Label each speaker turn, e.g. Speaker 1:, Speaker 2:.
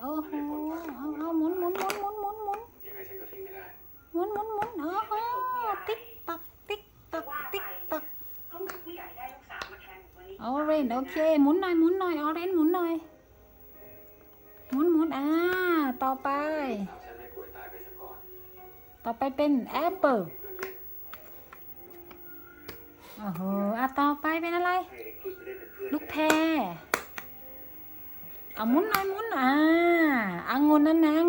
Speaker 1: โอ้โหเอาเอาหมุนหมุนหมุนหมุนหมุนหมุนหมุนหมุนหมุนโอ้โหติ๊กตักติ๊กตักติ๊
Speaker 2: กตักออเรนโอเค
Speaker 1: หมุนหน่อยหมุนหน่อยออเรนหมุนหน่อยหมุนหมุนอ่าต่อไป ต่อไปเป็นแอปเปิลโอ้โหอะต่อไปเป็นอะไร เอาหมุนหน่อยหมุนอ่าอางุนนั่นนะอ